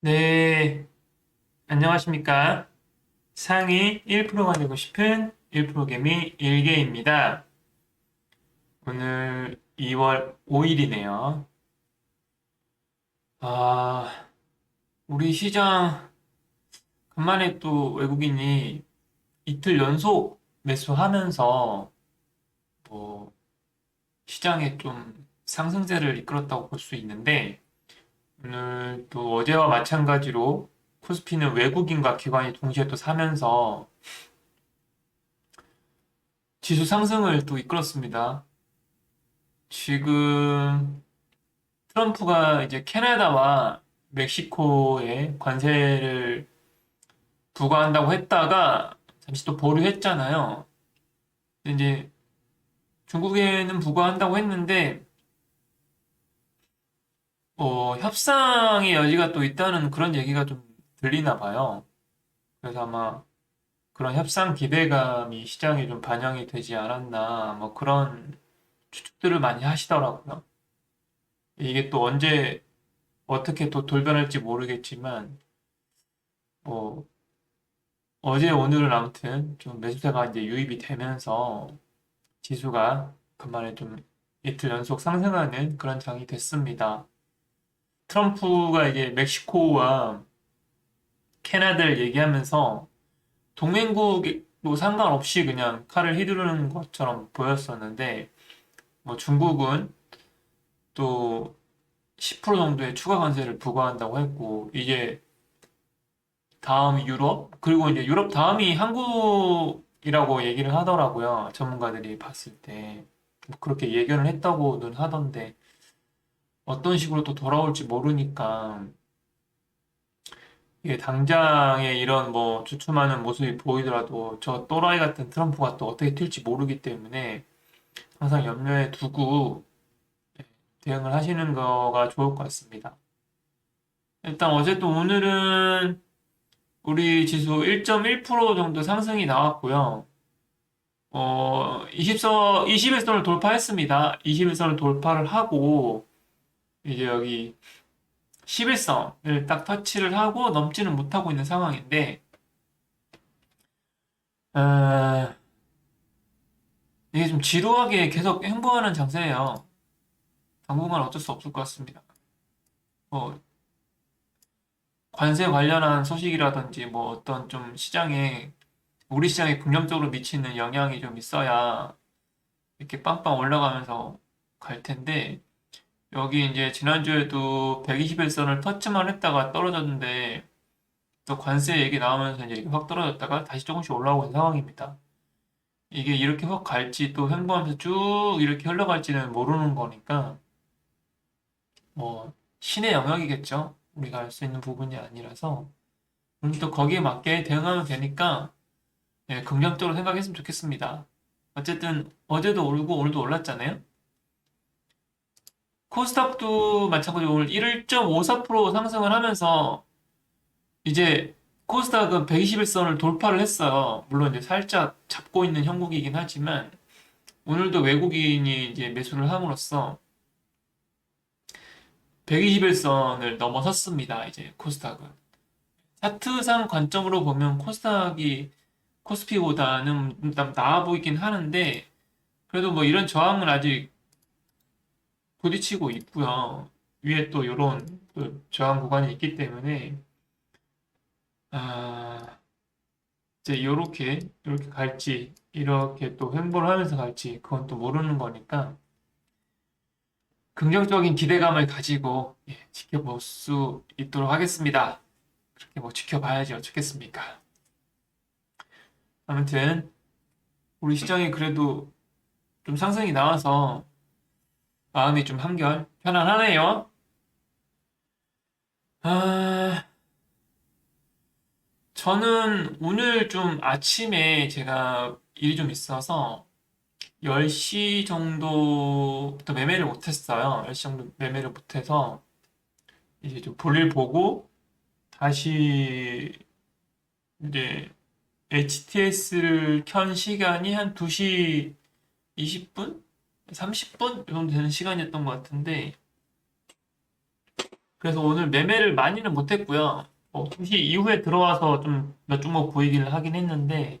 네, 안녕하십니까. 상위 1%가 되고 싶은 1% 개미 일개입니다. 오늘 2월 5일이네요. 아, 우리 시장, 간만에 또 외국인이 이틀 연속 매수하면서 뭐 시장에 좀 상승세를 이끌었다고 볼 수 있는데, 오늘 또 어제와 마찬가지로 코스피는 외국인과 기관이 동시에 또 사면서 지수 상승을 또 이끌었습니다. 지금 트럼프가 이제 캐나다와 멕시코에 관세를 부과한다고 했다가 잠시 또 보류했잖아요. 이제 중국에는 부과한다고 했는데 어, 협상의 여지가 또 있다는 그런 얘기가 좀 들리나 봐요. 그래서 아마 그런 협상 기대감이 시장에 좀 반영이 되지 않았나, 뭐 그런 추측들을 많이 하시더라고요. 이게 또 언제 어떻게 또 돌변할지 모르겠지만, 뭐 어제 오늘은 아무튼 좀 매수세가 이제 유입이 되면서 지수가 간만에 좀 이틀 연속 상승하는 그런 장이 됐습니다. 트럼프가 이제 멕시코와 캐나다를 얘기하면서 동맹국도 상관없이 그냥 칼을 휘두르는 것처럼 보였었는데, 뭐 중국은 또 10% 정도의 추가 관세를 부과한다고 했고, 이제 다음 유럽, 그리고 이제 유럽 다음이 한국이라고 얘기를 하더라고요. 전문가들이 봤을 때. 뭐 그렇게 예견을 했다고는 하던데, 어떤 식으로 또 돌아올지 모르니까, 이게 당장에 이런 뭐 주춤하는 모습이 보이더라도 저 또라이 같은 트럼프가 또 어떻게 튈지 모르기 때문에 항상 염려에 두고 예, 대응을 하시는 거가 좋을 것 같습니다. 일단 또 오늘은 우리 지수 1.1% 정도 상승이 나왔고요. 어, 20선, 21선을 돌파했습니다. 21선을 돌파를 하고, 이제 여기 11선을 딱 터치를 하고 넘지는 못하고 있는 상황인데, 어, 이게 좀 지루하게 계속 행보하는 장세예요. 당분간 어쩔 수 없을 것 같습니다. 뭐, 관세 관련한 소식이라든지 뭐 어떤 좀 시장에, 우리 시장에 긍정적으로 미치는 영향이 좀 있어야 이렇게 빵빵 올라가면서 갈 텐데, 여기 이제 지난주에도 121선을 터치만 했다가 떨어졌는데 또 관세 얘기 나오면서 이제 확 떨어졌다가 다시 조금씩 올라오고 있는 상황입니다. 이게 이렇게 확 갈지 또 횡보하면서 쭉 이렇게 흘러갈지는 모르는 거니까 뭐 신의 영역이겠죠. 우리가 알 수 있는 부분이 아니라서 우리 또 거기에 맞게 대응하면 되니까 예, 긍정적으로 생각했으면 좋겠습니다. 어쨌든 어제도 오르고 오늘도 올랐잖아요. 코스닥도 마찬가지로 오늘 1.54% 상승을 하면서 이제 코스닥은 121선을 돌파를 했어요. 물론 이제 살짝 잡고 있는 형국이긴 하지만 오늘도 외국인이 이제 매수를 함으로써 121선을 넘어섰습니다. 이제 코스닥은. 차트상 관점으로 보면 코스닥이 코스피보다는 나아 보이긴 하는데 그래도 뭐 이런 저항은 아직 부딪히고 있고요. 위에 또 이런 그 저항 구간이 있기 때문에 아 이제 요렇게 이렇게 갈지 이렇게 또 횡보를 하면서 갈지 그건 또 모르는 거니까 긍정적인 기대감을 가지고 예, 지켜볼 수 있도록 하겠습니다. 그렇게 뭐 지켜봐야지 어쩌겠습니까? 아무튼 우리 시장이 그래도 좀 상승이 나와서 마음이 좀 한결 편안하네요. 아, 저는 오늘 좀 아침에 제가 일이 좀 있어서 10시 정도부터 매매를 못했어요. 10시 정도 매매를 못해서 이제 좀 볼일 보고 다시 이제 HTS를 켠 시간이 한 2시 20분? 30분 정도 되는 시간이었던 것 같은데 그래서 오늘 매매를 많이는 못했고요. 어, 2시 이후에 들어와서 좀 몇 종목 보이기를 하긴 했는데,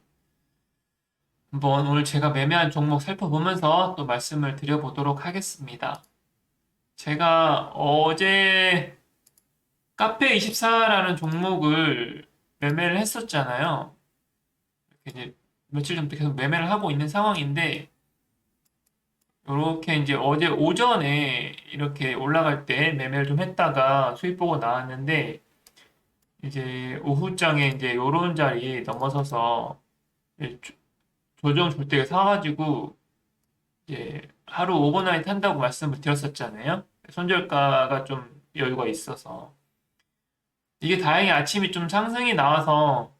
한번 오늘 제가 매매한 종목 살펴보면서 또 말씀을 드려보도록 하겠습니다. 제가 어제 카페24라는 종목을 매매를 했었잖아요. 이제 며칠 전부터 계속 매매를 하고 있는 상황인데, 이렇게 이제 어제 오전에 이렇게 올라갈 때 매매를 좀 했다가 수익 보고 나왔는데, 이제 오후장에 이제 요런 자리 넘어서서 조정 줄때 사가지고 이제 하루 오버나잇 한다고 말씀을 드렸었잖아요. 손절가가 좀 여유가 있어서. 이게 다행히 아침에 좀 상승이 나와서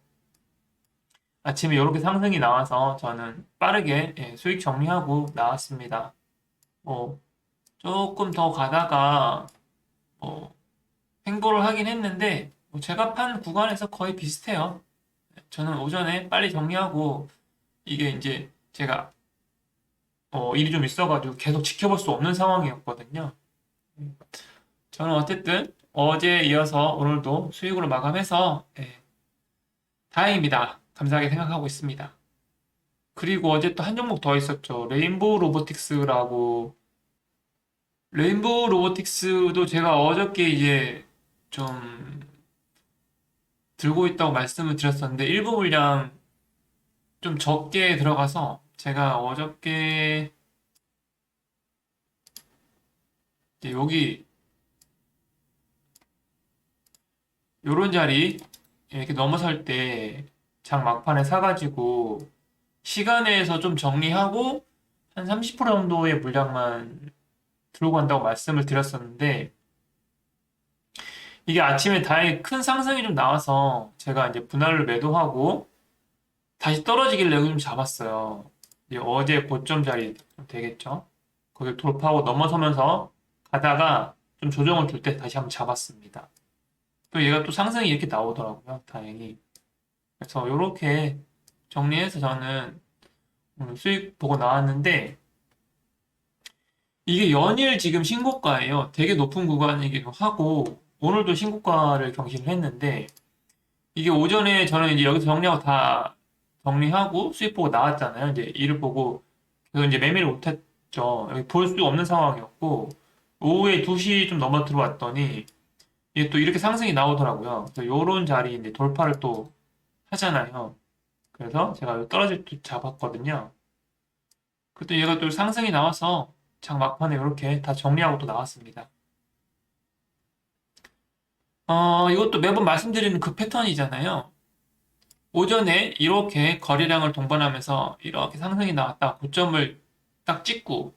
아침에 이렇게 상승이 나와서 저는 빠르게 예, 수익 정리하고 나왔습니다. 뭐 조금 더 가다가 뭐 횡보를 하긴 했는데 뭐 제가 판 구간에서 거의 비슷해요. 저는 오전에 빨리 정리하고 이게 이제 제가 어, 일이 좀 있어가지고 계속 지켜볼 수 없는 상황이었거든요. 저는 어쨌든 어제 이어서 오늘도 수익으로 마감해서 예, 다행입니다. 감사하게 생각하고 있습니다. 그리고 어제 또 한 종목 더 있었죠. 레인보우 로보틱스라고 레인보우 로보틱스도 제가 어저께 이제 좀 들고 있다고 말씀을 드렸었는데 일부 물량 좀 적게 들어가서 제가 어저께 여기 요런 자리 이렇게 넘어설 때 장 막판에 사가지고 시간에서 좀 정리하고 한 30% 정도의 물량만 들고 간다고 말씀을 드렸었는데 이게 아침에 다행히 큰 상승이 좀 나와서 제가 이제 분할을 매도하고 다시 떨어지길래 여기 좀 잡았어요. 이제 어제 고점 자리 좀 되겠죠? 거기 돌파하고 넘어서면서 가다가 좀 조정을 줄 때 다시 한번 잡았습니다. 또 얘가 또 상승이 이렇게 나오더라고요. 다행히. 그래서 이렇게 정리해서 저는 수익 보고 나왔는데 이게 연일 지금 신고가예요. 되게 높은 구간이기도 하고 오늘도 신고가를 경신을 했는데 이게 오전에 저는 이제 여기서 정리하고 다 정리하고 수익 보고 나왔잖아요. 이제 이를 보고 그래서 이제 매매를 못했죠. 볼 수 없는 상황이었고 오후에 2시 좀 넘어 들어왔더니 이게 또 이렇게 상승이 나오더라고요. 그래서 요런 자리 이제 돌파를 또 하잖아요. 그래서 제가 요 떨어질 때 잡았거든요. 그때 얘가 또 상승이 나와서 장 막판에 이렇게 다 정리하고 또 나왔습니다. 어, 이것도 매번 말씀드리는 그 패턴이잖아요. 오전에 이렇게 거래량을 동반하면서 이렇게 상승이 나왔다. 고점을 딱 찍고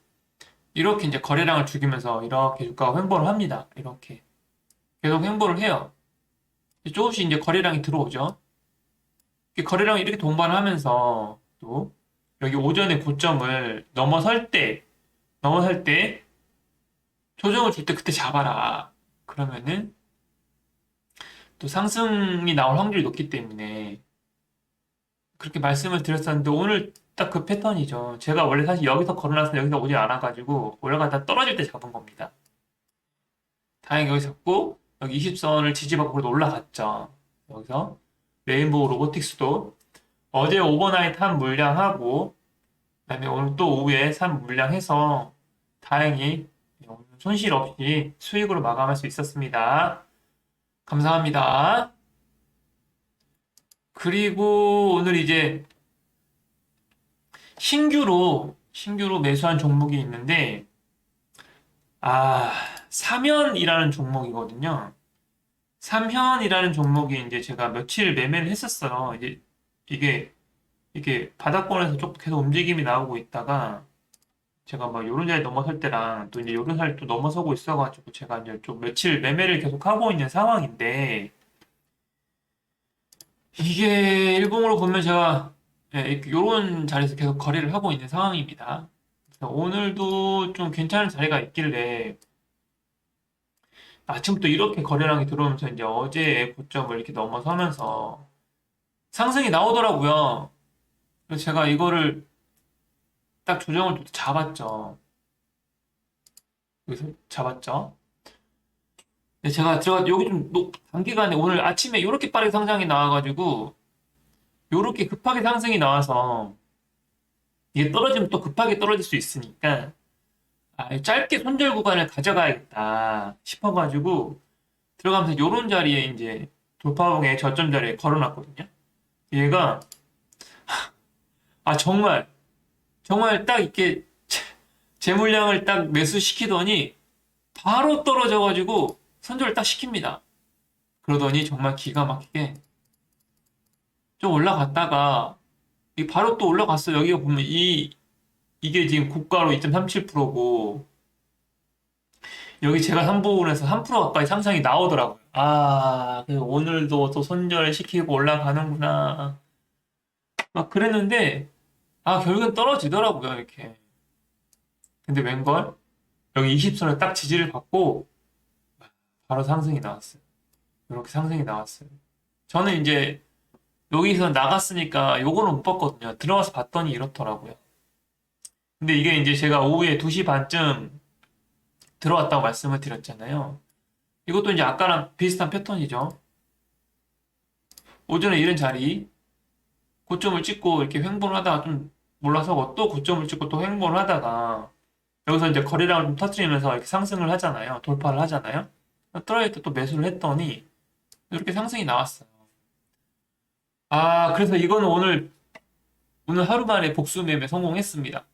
이렇게 이제 거래량을 죽이면서 이렇게 주가가 횡보를 합니다. 이렇게 계속 횡보를 해요. 조금씩 이제 거래량이 들어오죠. 거래량이 이렇게 동반하면서 또 여기 오전에 고점을 넘어설 때 넘어설 때 조정을 줄 때 그때 잡아라. 그러면은 또 상승이 나올 확률이 높기 때문에 그렇게 말씀을 드렸었는데 오늘 딱 그 패턴이죠. 제가 원래 사실 여기서 걸어놨으면 여기서 오지 않아가지고 올라가다 떨어질 때 잡은 겁니다. 다행히 여기 잡고 여기 20선을 지지받고 올라갔죠. 여기서 레인보우 로보틱스도 어제 오버나잇 한 물량하고 그다음에 오늘 또 오후에 산 물량해서 다행히 손실 없이 수익으로 마감할 수 있었습니다. 감사합니다. 그리고 오늘 이제 신규로 신규로 매수한 종목이 있는데 아 삼현이라는 종목이거든요. 삼현이라는 종목이 이제 제가 며칠 매매를 했었어요. 이제 이게 이게 바닥권에서 좀 계속 움직임이 나오고 있다가 제가 막 요런 자리 넘어설 때랑 또 이제 요런 자리 또 넘어서고 있어가지고 제가 이제 좀 며칠 매매를 계속 하고 있는 상황인데 이게 일봉으로 보면 제가 예, 요런 자리에서 계속 거래를 하고 있는 상황입니다. 오늘도 좀 괜찮은 자리가 있길래 아침부터 이렇게 거래량이 들어오면서 이제 어제의 고점을 이렇게 넘어서면서 상승이 나오더라고요. 그래서 제가 이거를 딱 조정을 또 잡았죠. 여기서 잡았죠. 제가 들어가 여기 좀 녹- 단기간에 오늘 아침에 이렇게 빠르게 상장이 나와가지고 이렇게 급하게 상승이 나와서 이게 떨어지면 또 급하게 떨어질 수 있으니까 아, 짧게 손절 구간을 가져가야겠다 싶어가지고 들어가면서 요런 자리에 이제 돌파봉의 저점 자리에 걸어놨거든요. 얘가 아 정말 정말 딱 이렇게 제- 제 물량을 딱 매수시키더니 바로 떨어져가지고 손절을 딱 시킵니다. 그러더니 정말 기가 막히게 좀 올라갔다가 이 바로 또 올라갔어요. 여기가 보면 이 이게 지금 고가로 2.37%고 여기 제가 삼보원에서 3% 가까이 상상이 나오더라고요. 아, 그래서 오늘도 또 손절 시키고 올라가는구나. 막 그랬는데 아 결국엔 떨어지더라고요 이렇게. 근데 웬걸 여기 20선을 딱 지지를 받고 바로 상승이 나왔어요. 이렇게 상승이 나왔어요. 저는 이제 여기서 나갔으니까 요거는 못 봤거든요. 들어가서 봤더니 이렇더라고요. 근데 이게 이제 제가 오후에 2시 반쯤 들어왔다고 말씀을 드렸잖아요. 이것도 이제 아까랑 비슷한 패턴이죠. 오전에 이런 자리, 고점을 찍고 이렇게 횡보를 하다가 좀 몰라서고 또 고점을 찍고 또 횡보를 하다가 여기서 이제 거래량을 좀 터트리면서 이렇게 상승을 하잖아요. 돌파를 하잖아요. 때또 매수를 했더니 이렇게 상승이 나왔어요. 아, 그래서 이거는 오늘, 오늘 하루 만에 복수 매매 성공했습니다.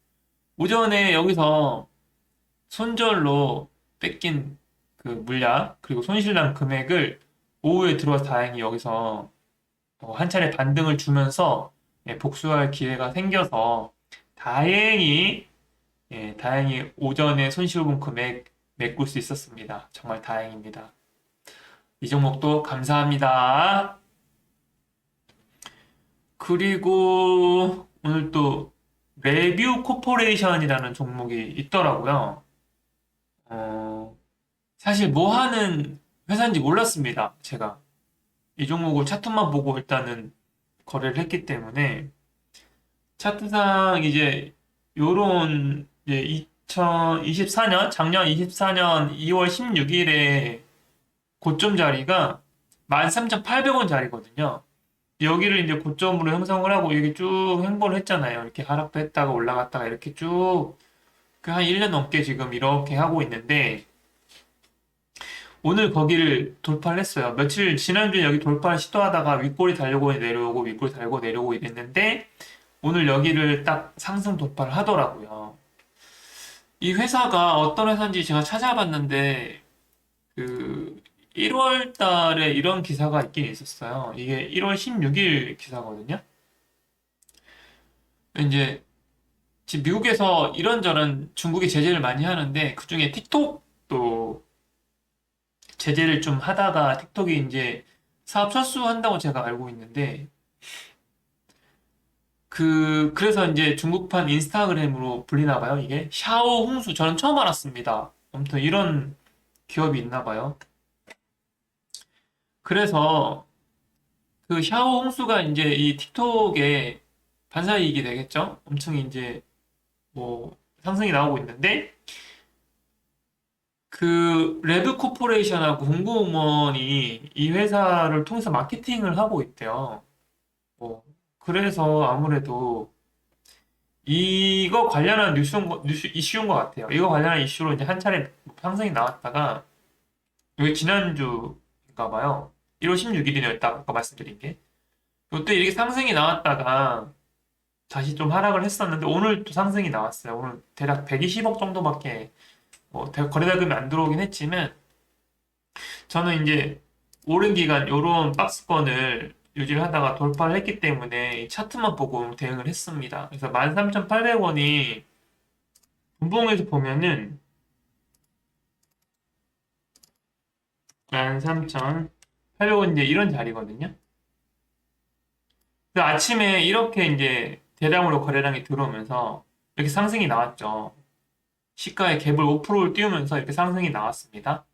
오전에 여기서 손절로 뺏긴 그 물량, 그리고 손실난 금액을 오후에 들어와서 다행히 여기서 어, 한 차례 반등을 주면서 예, 복수할 기회가 생겨서 다행히, 예, 다행히 오전에 손실본 금액 메꿀 수 있었습니다. 정말 다행입니다. 이 종목도 감사합니다. 그리고 오늘 또 레뷰 코퍼레이션이라는 종목이 있더라고요. 어, 사실 뭐 하는 회사인지 몰랐습니다. 제가 이 종목을 차트만 보고 일단은 거래를 했기 때문에 차트상 이제 요런 이제 2024년 작년 24년 2월 16일에 고점 자리가 13,800원 자리거든요. 여기를 이제 고점으로 형성을 하고 여기 쭉 횡보를 했잖아요. 이렇게 하락도 했다가 올라갔다가 이렇게 쭉그한 1년 넘게 지금 이렇게 하고 있는데 오늘 거기를 돌파를 했어요. 며칠 지난주에 여기 돌파를 시도하다가 윗골이 달려고 내려오고 윗골이 달고 내려오고 이랬는데 오늘 여기를 딱 상승 돌파를 하더라고요. 이 회사가 어떤 회사인지 제가 찾아봤는데 그 1월 달에 이런 기사가 있긴 있었어요. 이게 1월 16일 기사거든요. 이제 지금 미국에서 이런저런 중국이 제재를 많이 하는데 그중에 틱톡도 제재를 좀 하다가 틱톡이 이제 사업 철수한다고 제가 알고 있는데 그 그래서 이제 중국판 인스타그램으로 불리나 봐요. 이게 샤오 홍수 저는 처음 알았습니다. 아무튼 이런 기업이 있나 봐요. 그래서 그 샤오 홍수가 이제 이 틱톡에 반사이익이 되겠죠? 엄청 이제 뭐 상승이 나오고 있는데 그 레드 코퍼레이션하고 공공음원이 이 회사를 통해서 마케팅을 하고 있대요. 뭐 그래서 아무래도 이거 관련한 뉴스인 거- 뉴스 이슈인 것 같아요. 이거 관련한 이슈로 이제 한 차례 상승이 나왔다가 여기 지난주인가 봐요. 1월 16일이었다 아까 말씀드린 게. 이때 이렇게 상승이 나왔다가 다시 좀 하락을 했었는데 오늘 또 상승이 나왔어요. 오늘 대략 120억 정도밖에 뭐 대- 거래대금이 안 들어오긴 했지만 저는 이제 오랜 기간 요런 박스권을 유지를 하다가 돌파를 했기 때문에 이 차트만 보고 대응을 했습니다. 그래서 13,800원이 분봉에서 보면은 13,800원 이제 이런 자리거든요. 그래서 아침에 이렇게 이제 대량으로 거래량이 들어오면서 이렇게 상승이 나왔죠. 시가의 갭을 5%를 띄우면서 이렇게 상승이 나왔습니다.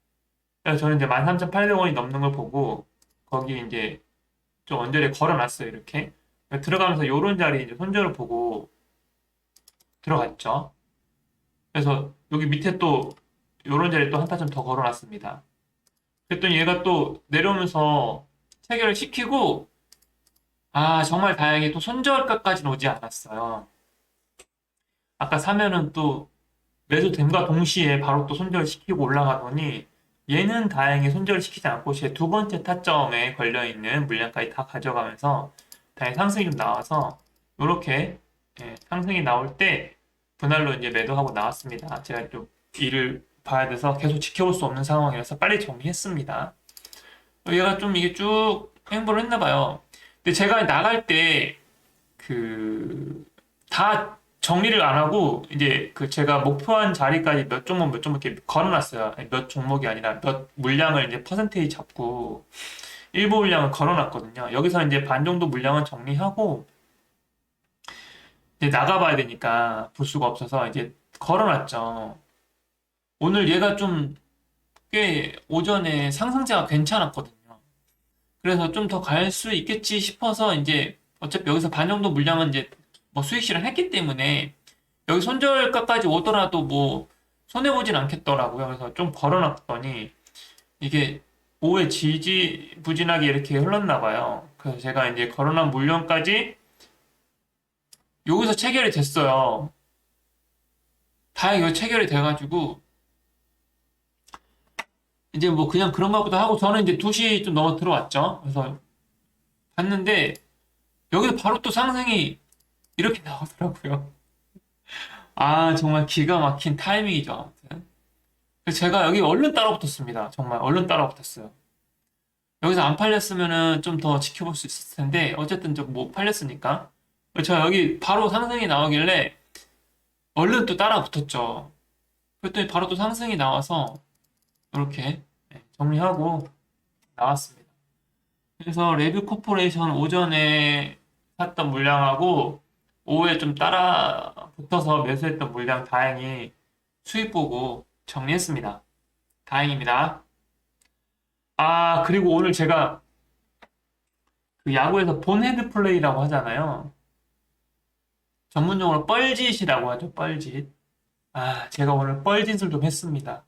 그래서 저는 이제 13,800원이 넘는 걸 보고 거기 이제 좀 언저리에 걸어놨어요. 이렇게 들어가면서 요런 자리 이제 손절을 보고 들어갔죠. 그래서 여기 밑에 또 요런 자리에 또한 타점 더 걸어놨습니다. 그랬더니 얘가 또 내려오면서 체결을 시키고 아 정말 다행히 또 손절가까지는 오지 않았어요. 아까 사면은 또 매수됨과 동시에 바로 또 손절을 시키고 올라가더니 얘는 다행히 손절을 시키지 않고 제 두 번째 타점에 걸려있는 물량까지 다 가져가면서 다행히 상승이 좀 나와서 이렇게 예, 상승이 나올 때 분할로 이제 매도하고 나왔습니다. 제가 좀 일을 봐야 돼서 계속 지켜볼 수 없는 상황이라서 빨리 정리했습니다. 얘가 좀 이게 쭉 행보를 했나 봐요. 근데 제가 나갈 때 그 다 정리를 안 하고 이제 그 제가 목표한 자리까지 몇 종목 몇 종목 이렇게 걸어놨어요. 몇 종목이 아니라 몇 물량을 이제 퍼센테이지 잡고 일부 물량을 걸어놨거든요. 여기서 이제 반 정도 물량은 정리하고 이제 나가봐야 되니까 볼 수가 없어서 이제 걸어놨죠. 오늘 얘가 좀 꽤 오전에 상승세가 괜찮았거든요. 그래서 좀 더 갈 수 있겠지 싶어서 이제 어차피 여기서 반 정도 물량은 이제 뭐 수익 실현 했기 때문에 여기 손절가까지 오더라도 뭐 손해보진 않겠더라고요. 그래서 좀 걸어놨더니 이게 오후에 지지부진하게 이렇게 흘렀나 봐요. 그래서 제가 이제 걸어놓은 물량까지 여기서 체결이 됐어요. 다행히 체결이 돼가지고 이제 뭐 그냥 그런가 보다 하고 저는 이제 2시 좀 넘어 들어왔죠. 그래서 봤는데 여기서 바로 또 상승이 이렇게 나오더라고요. 아, 정말 기가 막힌 타이밍이죠. 아무튼. 제가 여기 얼른 따라붙었습니다. 정말 얼른 따라붙었어요. 여기서 안 팔렸으면은 좀 더 지켜볼 수 있었을 텐데 어쨌든 좀못 팔렸으니까 저 여기 바로 상승이 나오길래 얼른 또 따라 붙었죠. 그랬더니 바로 또 상승이 나와서 이렇게 네, 정리하고 나왔습니다. 그래서 레뷰 코퍼레이션 오전에 샀던 물량하고 오후에 좀 따라 붙어서 매수했던 물량 다행히 수익 보고 정리했습니다. 다행입니다. 아, 그리고 오늘 제가 그 야구에서 본헤드 플레이라고 하잖아요. 전문용어로 뻘짓이라고 하죠, 뻘짓. 아, 제가 오늘 뻘짓을 좀 했습니다.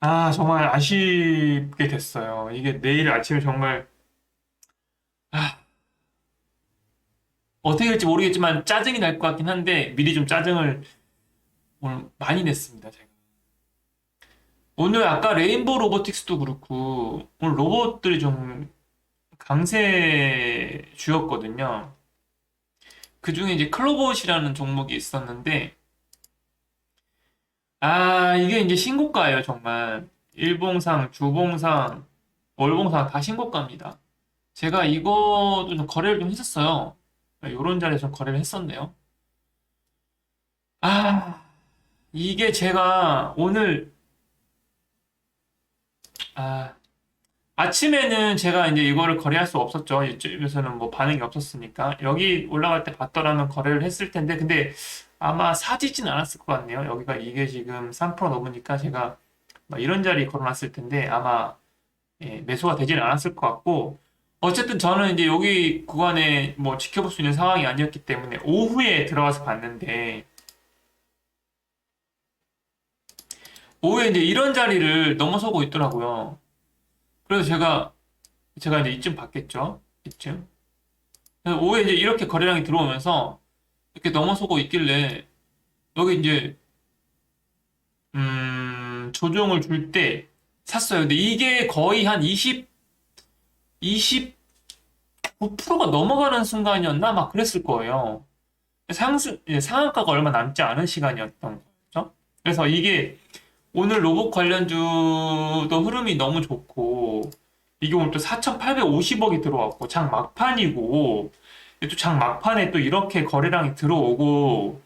아, 정말 아쉽게 됐어요. 이게 내일 아침에 정말, 아, 어떻게 될지 모르겠지만 짜증이 날 것 같긴 한데 미리 좀 짜증을 오늘 많이 냈습니다, 제가. 오늘 아까 레인보우 로보틱스도 그렇고 오늘 로봇들이 좀 강세 주였거든요. 그 중에 이제 클로봇이라는 종목이 있었는데 아, 이게 이제 신고가예요, 정말. 일봉상, 주봉상, 월봉상 다 신고가입니다. 제가 이거도 좀 거래를 좀 했었어요. 이런 자리에서 좀 거래를 했었네요. 아, 이게 제가 오늘, 아, 아침에는 제가 이제 이거를 거래할 수 없었죠. 이쪽에서는 뭐 반응이 없었으니까. 여기 올라갈 때 봤더라면 거래를 했을 텐데, 근데 아마 사지진 않았을 것 같네요. 여기가 이게 지금 3% 넘으니까 제가 막 이런 자리 걸어놨을 텐데 아마 예, 매수가 되지는 않았을 것 같고, 어쨌든 저는 이제 여기 구간에 뭐 지켜볼 수 있는 상황이 아니었기 때문에 오후에 들어가서 봤는데, 오후에 이제 이런 자리를 넘어서고 있더라고요. 그래서 제가, 제가 이제 이쯤 봤겠죠? 이쯤. 오후에 이제 이렇게 거래량이 들어오면서 이렇게 넘어서고 있길래 여기 이제, 음, 조정을 줄 때 샀어요. 근데 이게 거의 한 20, 29%가 넘어가는 순간이었나? 막 그랬을 거예요. 상승, 예, 상한가가 얼마 남지 않은 시간이었던 거죠. 그래서 이게 오늘 로봇 관련주도 흐름이 너무 좋고, 이게 오늘 또 4,850억이 들어왔고, 장 막판이고, 또 장 막판에 또 이렇게 거래량이 들어오고,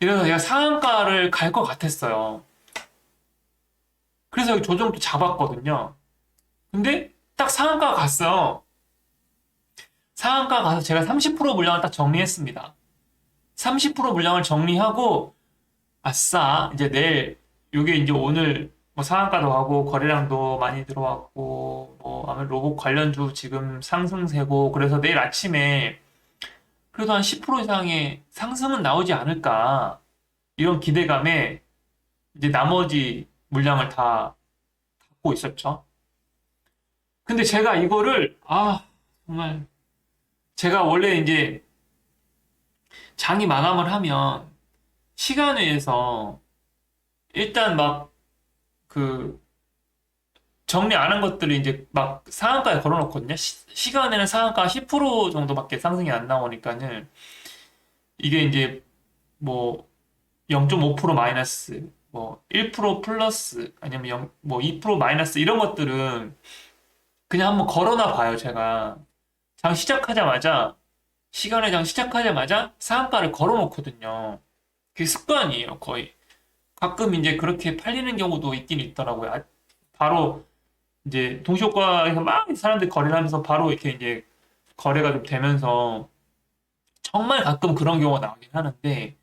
이래서 내가 상한가를 갈 것 같았어요. 그래서 여기 조정도 잡았거든요. 근데 딱 상한가 갔어요. 상한가 가서 제가 30% 물량을 딱 정리했습니다. 30% 물량을 정리하고, 아싸, 이제 내일, 요게 이제 오늘 뭐 상한가도 하고 거래량도 많이 들어왔고 뭐 아마 로봇 관련주 지금 상승세고 그래서 내일 아침에 그래도 한 10% 이상의 상승은 나오지 않을까 이런 기대감에 이제 나머지 물량을 다 갖고 있었죠. 근데 제가 이거를, 아, 정말, 제가 원래 이제 장이 마감을 하면 시간외에서 일단 막 그 정리 안 한 것들을 이제 막 상한가에 걸어놓거든요. 시, 간에는 상한가 10% 정도밖에 상승이 안 나오니까는 이게 이제 뭐 0.5% 마이너스, 뭐 1% 플러스, 아니면 0, 뭐2% 마이너스 이런 것들은 그냥 한번 걸어놔 봐요, 제가. 장 시작하자마자, 시간의 장 시작하자마자 상한가를 걸어놓거든요. 그게 습관이에요, 거의. 가끔 이제 그렇게 팔리는 경우도 있긴 있더라고요. 아, 바로 이제 동시효과에서 막 사람들이 거래를 하면서 바로 이렇게 이제 거래가 좀 되면서 정말 가끔 그런 경우가 나오긴 하는데,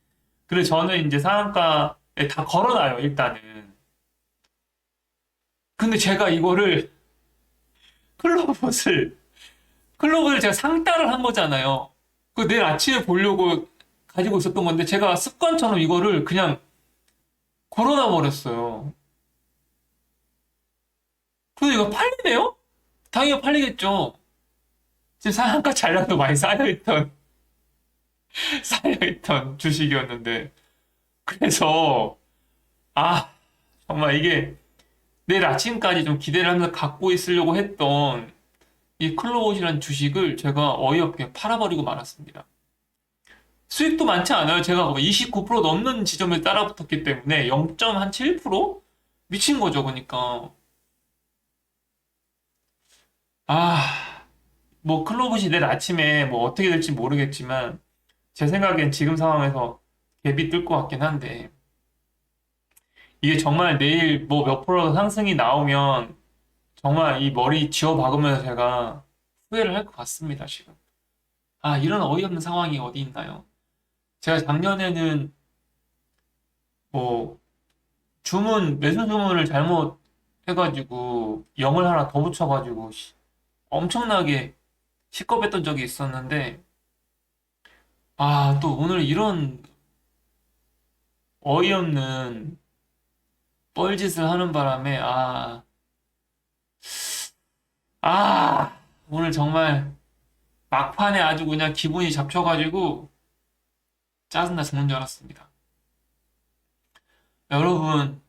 그래서 저는 이제 상한가에 다 걸어놔요, 일단은. 근데 제가 이거를 클로봇을 클로봇을 제가 상따를 한 거잖아요. 그 내일 아침에 보려고 가지고 있었던 건데 제가 습관처럼 이거를 그냥 걸어놔 버렸어요. 근데 이거 팔리네요? 당연히 팔리겠죠. 지금 상한가 잔량도 많이 쌓여있던 쌓여있던 주식이었는데 그래서 아 정말 이게 내일 아침까지 좀 기대를 하면서 갖고 있으려고 했던 이 클로봇이라는 주식을 제가 어이없게 팔아버리고 말았습니다. 수익도 많지 않아요. 제가 29% 넘는 지점을 따라붙었기 때문에 0.7% 미친 거죠. 그러니까 아, 뭐 클로봇이 내일 아침에 뭐 어떻게 될지 모르겠지만 제 생각엔 지금 상황에서 갭이 뜰 것 같긴 한데 이게 정말 내일 뭐 몇 프로 상승이 나오면 정말 이 머리 지워 박으면서 제가 후회를 할 것 같습니다, 지금. 아, 이런 어이없는 상황이 어디 있나요? 제가 작년에는 뭐 주문, 매수 주문을 잘못 해가지고 0을 하나 더 붙여가지고 씨, 엄청나게 시겁했던 적이 있었는데 아, 또 오늘 이런 어이없는 뻘짓을 하는 바람에 아, 아, 오늘 정말 막판에 아주 그냥 기분이 잡쳐가지고 짜증나 죽는 줄 알았습니다. 여러분,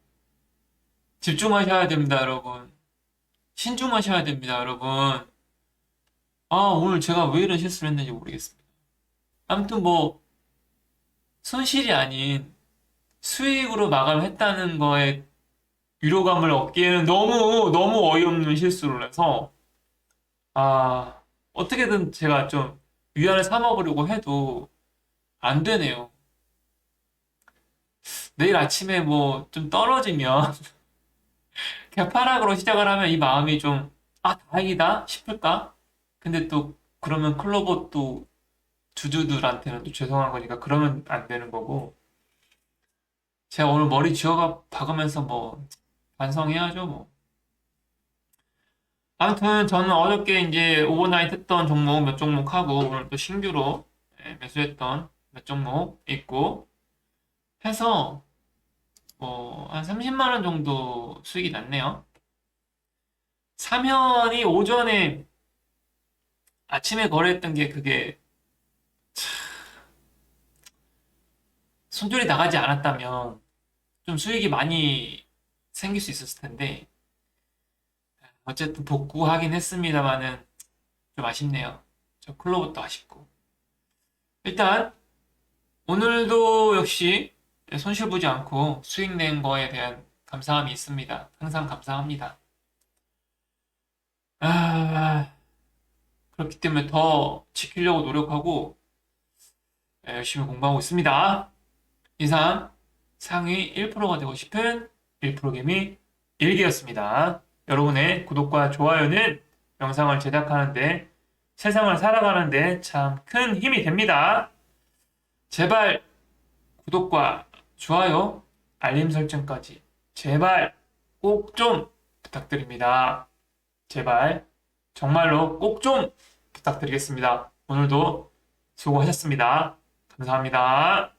집중하셔야 됩니다, 여러분. 신중하셔야 됩니다, 여러분. 아, 오늘 제가 왜 이런 실수를 했는지 모르겠습니다. 아무튼 뭐, 손실이 아닌 수익으로 마감했다는 거에 위로감을 얻기에는 너무, 너무 어이없는 실수를 해서, 아, 어떻게든 제가 좀 위안을 삼아보려고 해도 안 되네요. 내일 아침에 뭐 좀 떨어지면 개파락으로 시작을 하면 이 마음이 좀, 아, 다행이다 싶을까? 근데 또 그러면 클로버 또 주주들한테는 또 죄송한 거니까 그러면 안 되는 거고. 제가 오늘 머리 쥐어가 박으면서 뭐 반성해야죠, 뭐. 아무튼 저는 어저께 이제 오버나잇 했던 종목 몇 종목 하고 오늘 또 신규로 예, 매수했던 몇 종목 있고 해서 뭐 한 30만 원 정도 수익이 났네요. 사면이 오전에 아침에 거래했던 게 그게 참, 손절이 나가지 않았다면 좀 수익이 많이 생길 수 있었을 텐데 어쨌든 복구하긴 했습니다만은 좀 아쉽네요. 저 클로버도 아쉽고. 일단 오늘도 역시 손실 보지 않고 수익 낸 거에 대한 감사함이 있습니다. 항상 감사합니다. 아, 그렇기 때문에 더 지키려고 노력하고 예, 열심히 공부하고 있습니다. 이상 상위 1%가 되고 싶은 1%개미 일기였습니다. 여러분의 구독과 좋아요는 영상을 제작하는데 세상을 살아가는데 참 큰 힘이 됩니다. 제발 구독과 좋아요, 알림 설정까지 제발 꼭 좀 부탁드립니다. 제발 정말로 꼭 좀 부탁드리겠습니다. 오늘도 수고하셨습니다. 감사합니다.